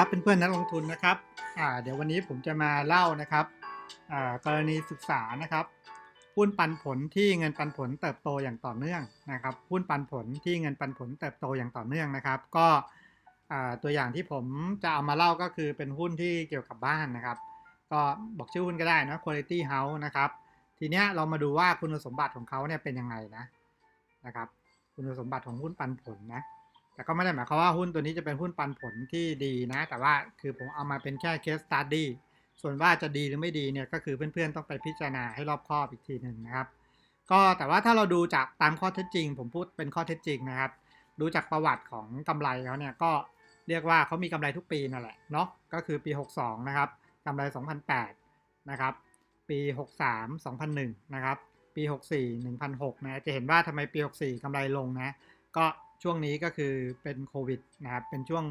ครับเพื่อนๆนักลงทุนนะครับอ่าเดี๋ยววันนี้ผมจะมาเล่านะครับอ่ากรณีศึกษานะครับหุ้นปันผลที่เงินปันผลเติบโตอย่างต่อเนื่องนะครับหุ้นปันผลที่เงินปันผลเติบโตอย่างต่อเนื่องนะครับ ก็อ่าตัวอย่างที่ผมจะเอามาเล่าก็คือเป็นหุ้นที่เกี่ยวกับบ้านนะครับ ก็บอกชื่อหุ้นก็ได้นะ Quality House นะครับ ทีเนี้ยเรามาดูว่าคุณสมบัติของเขาเนี่ยเป็นยังไงนะนะครับ คุณสมบัติของหุ้นปันผลนะ แต่ก็ไม่ได้หมายความว่าหุ้นตัวนี้จะเป็นหุ้นปันผลที่ดีนะ แต่ว่าคือผมเอามาเป็นแค่ case study ส่วนว่าจะดีหรือไม่ดีเนี่ยก็คือเพื่อนๆต้องไปพิจารณาให้รอบคอบอีกทีหนึ่งนะครับ ก็แต่ว่าถ้าเราดูจากตามข้อเท็จจริง ผมพูดเป็นข้อเท็จจริงนะครับ ดูจากประวัติของกำไรเขาเนี่ยก็เรียกว่าเขามีกำไรทุกปีนั่นแหละเนาะก็คือปี 62 นะครับกำไร 2008 นะครับ ปี 63 2001 นะครับ ปี 64 1006 นะจะเห็นว่าทำไมปี 64กำไรลงนะ ก็ ช่วงนี้ก็คือเป็นโควิดนะครับ เป็นช่วง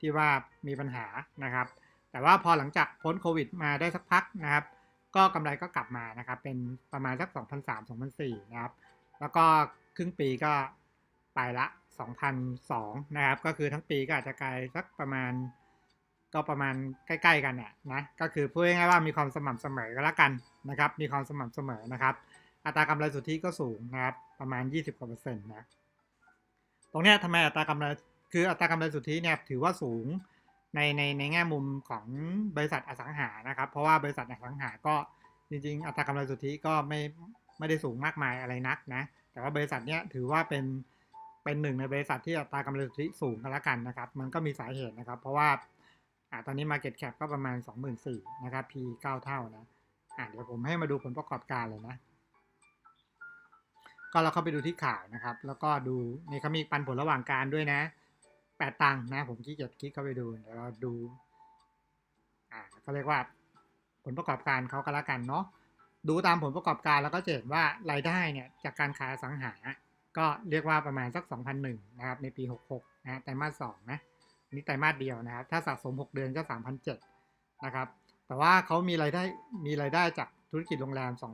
ที่ว่ามีปัญหานะครับ แต่ว่าพอหลังจากพ้นโควิดมาได้สักพักนะครับ ก็กำไรก็กลับมานะครับ เป็นประมาณสัก 2003-2004 นะครับ แล้วก็ครึ่งปีก็ไปละ 2002 นะครับ ก็คือทั้งปีก็อาจจะไกลสักประมาณ ก็ประมาณใกล้ๆกันเนี่ยนะ ก็คือพูดง่ายๆว่ามีความสม่ำเสมอก็แล้วกันนะครับ มีความสม่ำเสมอนะครับ อัตรากำไรสุทธิก็สูงนะครับ ประมาณ 20กว่าเปอร์เซ็นต์นะ ตรงนี้ทำไมอัตรากำไรคืออัตรากำไรสุทธิเนี่ยถือว่าสูงในในในแง่มุมของบริษัทอสังหานะครับ เพราะว่าบริษัทอสังหาก็จริง ๆ อัตรากำไรสุทธิก็ไม่ไม่ได้สูงมากมายอะไรนักนะแต่ว่าบริษัทเนี้ยถือว่าเป็นเป็นหนึ่งในบริษัทที่อัตรากำไรสุทธิสูงกันละกันนะครับ มันก็มีสาเหตุนะครับ เพราะว่าอ่าตอนนี้ Market Cap ก็ประมาณ 24,000นะครับ P 9 เท่านะอ่าเดี๋ยวผมให้มาดูผลประกอบการเลยนะ ก็เราเข้าไปดูที่ข่าวนะครับ แล้วก็ดูนี่เขามีปันผลระหว่างการด้วยนะแปดตังค์นะ ผมขี้เกียจคลิกเข้าไปดูเดี๋ยวเราดูอ่าเขาเรียกว่าผลประกอบการเขาก็แล้วกันเนาะดูตามผลประกอบการแล้วก็จะเห็นว่ารายได้เนี่ยจากการขายสังหา ก็เรียกว่าประมาณสัก 2,001นะครับในปี 66นะไตรมาส2นะนี่ไตรมาสเดียวนะครับ ถ้าสะสม 6 เดือนก็ 3,007นะครับ แต่ว่าเขามีรายได้มีรายได้จากธุรกิจโรงแรม 2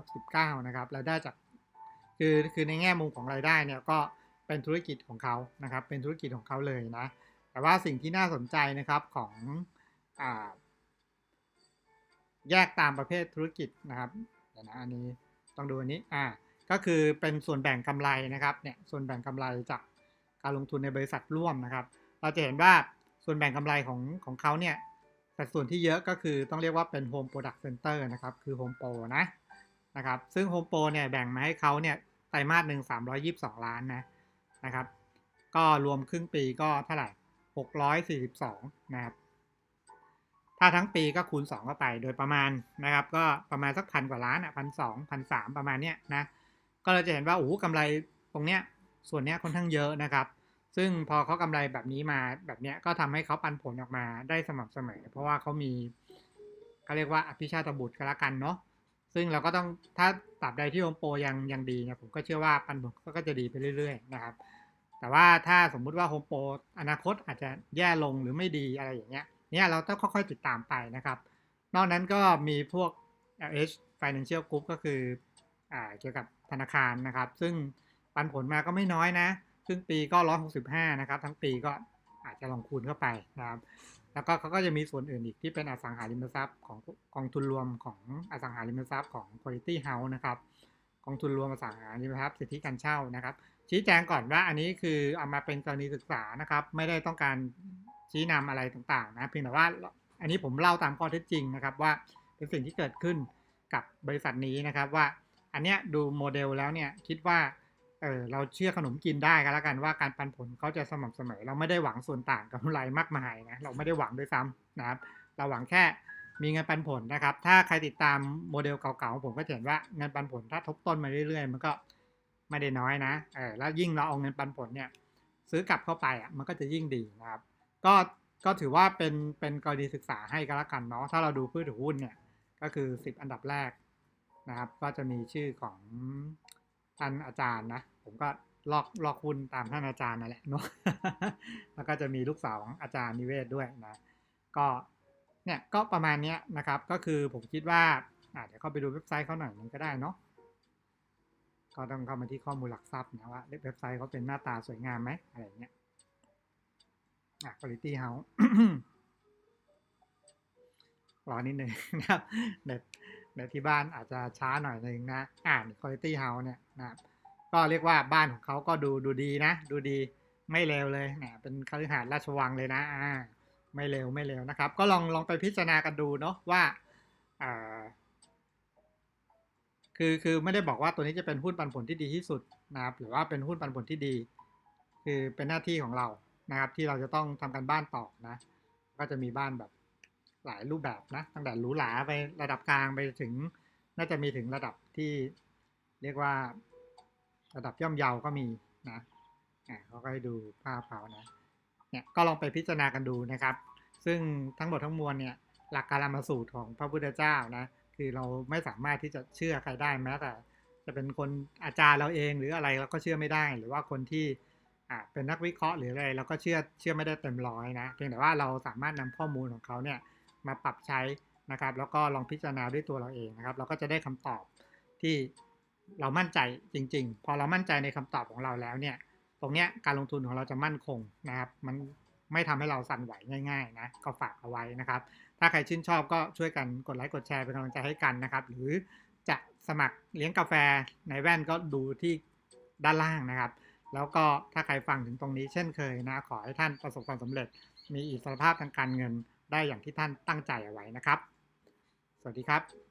269 นะครับรายได้จาก คือคือในแง่มุมของรายได้เนี่ยก็เป็นธุรกิจของเขานะครับ เป็นธุรกิจของเขาเลยนะ แต่ว่าสิ่งที่น่าสนใจนะครับของอแยกตามประเภทธุรกิจนะครับเดี๋ยวนะอันนี้ต้องดูอันนี้อ่าก็คือเป็นส่วนแบ่งกำไรนะครับเนี่ยส่วนแบ่งกำไรจากการลงทุนในบริษัทร่วมนะครับ เราจะเห็นว่าส่วนแบ่งกำไรของของเขาเนี่ยสัดส่วนที่เยอะก็คือต้องเรียกว่าเป็น Home Product Center นะครับ คือ Home Pro นะ นะครับ ซึ่ง Home Pro เนี่ยแบ่งมาให้เขาเนี่ยไตรมาสหนึ่ง322ล้านนะนะครับ ก็รวมครึ่งปีก็เท่าไหร่642นะครับ ถ้าทั้งปีก็คูณ2เข้าไปโดยประมาณนะครับ ก็ประมาณสักพันกว่าล้านอะพันสองพันสามประมาณเนี้ยนะ ก็เราจะเห็นว่าโอ้โหกำไรตรงเนี้ยส่วนเนี้ยค่อนข้างเยอะนะครับซึ่งพอเขากำไรแบบนี้มาแบบเนี้ยก็ทำให้เขาปันผลออกมาได้สม่ำเสมอ เพราะว่าเขามีเขาเรียกว่าอภิชาตบุตรก็แล้วกันเนาะ ซึ่งเราก็ต้องถ้าตราบใดที่โฮมโปรยังยังดีเนี่ยผมก็เชื่อว่าปันผลก็จะดีไปเรื่อยๆนะครับ แต่ว่าถ้าสมมุติว่าโฮมโปรอนาคตอาจจะแย่ลงหรือไม่ดีอะไรอย่างเงี้ยเนี่ยเราต้องค่อยๆติดตามไปนะครับ นอกนั้นก็มีพวก LH Financial Group ก็คืออเกี่ยวกับธนาคารนะครับ ซึ่งปันผลมาก็ไม่น้อยนะซึ่งปีก็ 165 นะครับ ทั้งปีก็ จะลองคูณเข้าไปนะครับ แล้วก็เขาก็จะมีส่วนอื่นอีกที่เป็นอสังหาริมทรัพย์ของกองทุนรวมของอสังหาริมทรัพย์ของ Quality House นะครับกองทุนรวมอสังหาริมทรัพย์สิทธิการเช่านะครับ ชี้แจงก่อนว่าอันนี้คือเอามาเป็นกรณีศึกษานะครับ ไม่ได้ต้องการชี้นำอะไรต่างๆนะเพียงแต่ว่าอันนี้ผมเล่าตามข้อเท็จจริงนะครับว่าเป็นสิ่งที่เกิดขึ้นกับบริษัทนี้นะครับว่าอันเนี้ยดูโมเดลแล้วเนี่ยคิดว่า เออเราเชื่อขนมกินได้ก็แล้วกันว่าการปันผลเขาจะสม่ำเสมอ เราไม่ได้หวังส่วนต่างกับกำไรมากมายนะเราไม่ได้หวังด้วยซ้ำนะครับ เราหวังแค่มีเงินปันผลนะครับ ถ้าใครติดตามโมเดลเก่าๆของผมก็เห็นว่าเงินปันผลถ้าทบต้นมาเรื่อยๆ มันก็ไม่ได้น้อยนะเออแล้วยิ่งเราเอาเงินปันผลเนี่ยซื้อกลับเข้าไปอะมันก็จะยิ่งดีนะครับ ก็ก็ถือว่าเป็นเป็นกรณีศึกษาให้ก็แล้วกันเนาะถ้าเราดูพืชหุ้นเนี่ยก็คือ 10 อันดับแรกนะครับ ก็จะมีชื่อของ ท่านอาจารย์นะ ผมก็ลอกลอกหุ้นตามท่านอาจารย์นั่นแหละเนาะแล้วก็จะมีลูกสาวของอาจารย์นิเวศด้วยนะ ก็เนี่ยก็ประมาณนี้นะครับ ก็คือผมคิดว่าเดี๋ยวเข้าไปดูเว็บไซต์เขาหน่อยนึงก็ได้เนาะก็ต้องเข้ามาที่ข้อมูลหลักทรัพย์นะว่าเว็บไซต์เขาเป็นหน้าตาสวยงามไหมอะไรเงี้ยอะ quality house รอนิดนึงนะครับเน็ต เน็ตที่บ้านอาจจะช้าหน่อยหนึ่งนะ อ่าน Quality House เนี่ยนะครับก็เรียกว่าบ้านของเขาก็ดูดูดีนะ ดูดีไม่เลวเลยเนี่ยเป็นคฤหาสน์ราชวังเลยนะอ่าไม่เร็วไม่เร็วนะครับ ก็ลองลองไปพิจารณากันดูเนาะว่าอ่าคือคือไม่ได้บอกว่าตัวนี้จะเป็นหุ้นปันผลที่ดีที่สุดนะครับหรือว่าเป็นหุ้นปันผลที่ดี คือเป็นหน้าที่ของเรานะครับ ที่เราจะต้องทำการบ้านต่อนะ ก็จะมีบ้านแบบ หลายรูปแบบนะ ตั้งแต่หรูหราไประดับกลางไปถึง น่าจะมีถึงระดับที่เรียกว่า ระดับย่อมเยาก็มีนะอ่าเขาก็ให้ดูภาพเขานะเนี่ยก็ลองไปพิจารณากันดูนะครับ ซึ่งทั้งหมดทั้งมวลเนี่ยหลักการมาสูตรของพระพุทธเจ้านะคือเราไม่สามารถที่จะเชื่อใครได้แม้แต่ จะเป็นคนอาจารย์เราเองหรืออะไรเราก็เชื่อไม่ได้ หรือว่าคนที่อ่าเป็นนักวิเคราะห์หรืออะไรเราก็เชื่อเชื่อไม่ได้เต็มร้อยนะเพียงแต่ว่าเราสามารถนำข้อมูลของเขาเนี่ย มาปรับใช้นะครับ แล้วก็ลองพิจารณาด้วยตัวเราเองนะครับ เราก็จะได้คำตอบที่เรามั่นใจจริง ๆ พอเรามั่นใจในคำตอบของเราแล้วเนี่ย ตรงเนี้ยการลงทุนของเราจะมั่นคงนะครับ มันไม่ทำให้เราสั่นไหวง่ายๆนะก็ฝากเอาไว้นะครับ ถ้าใครชื่นชอบก็ช่วยกันกดไลค์กดแชร์เป็นกำลังใจให้กันนะครับ หรือจะสมัครเลี้ยงกาแฟในแว่นก็ดูที่ด้านล่างนะครับ แล้วก็ถ้าใครฟังถึงตรงนี้เช่นเคยนะ ขอให้ท่านประสบความสำเร็จ มีอิสรภาพทางการเงิน ได้อย่างที่ท่านตั้งใจเอาไว้นะครับ สวัสดีครับ